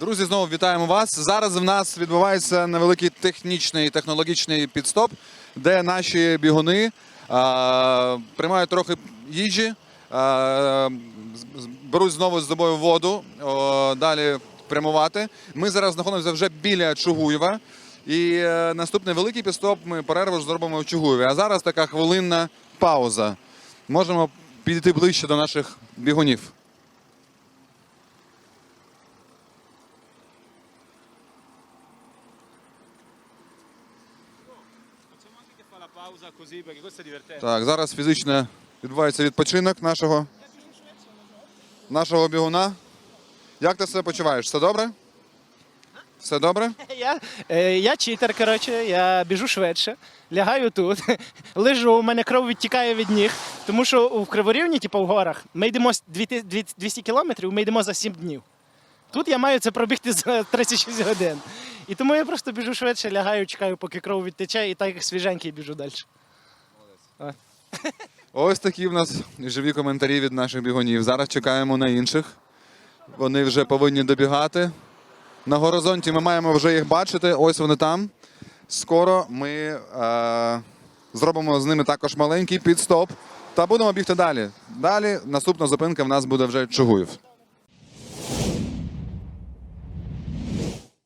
Друзі, знову вітаємо вас. Зараз в нас відбувається невеликий технічний технологічний підстоп, де наші бігуни а, приймають трохи їжі, а, беруть знову з собою воду, о, далі прямувати. Ми зараз знаходимося вже біля Чугуєва. І е, наступний великий підстоп ми перерву зробимо в Чугуєві. А зараз така хвилинна пауза. Можемо підійти ближче до наших бігунів. Pausa così perché questo è divertente. Так, зараз фізично відбувається відпочинок нашого, нашого бігуна. Як ти себе почуваєш? Все добре? Все добре? Я, е, я читер, коротше, я біжу швидше, лягаю тут, лежу, у мене кров відтікає від ніг, тому що в Криворівні, типу в горах, ми йдемо з дві ти- дві- 200 кілометрів, ми йдемо за 7 днів. Тут я маю це пробігти за 36 годин. І тому я просто біжу швидше, лягаю, чекаю, поки кров відтече, і так як свіженький біжу далі. Ось такі в нас живі коментарі від наших бігунів. Зараз чекаємо на інших. Вони вже повинні добігати. На горизонті ми маємо вже їх бачити. Ось вони там. Скоро ми е, зробимо з ними також маленький підстоп та будемо бігти далі. Далі наступна зупинка в нас буде вже Чугуїв.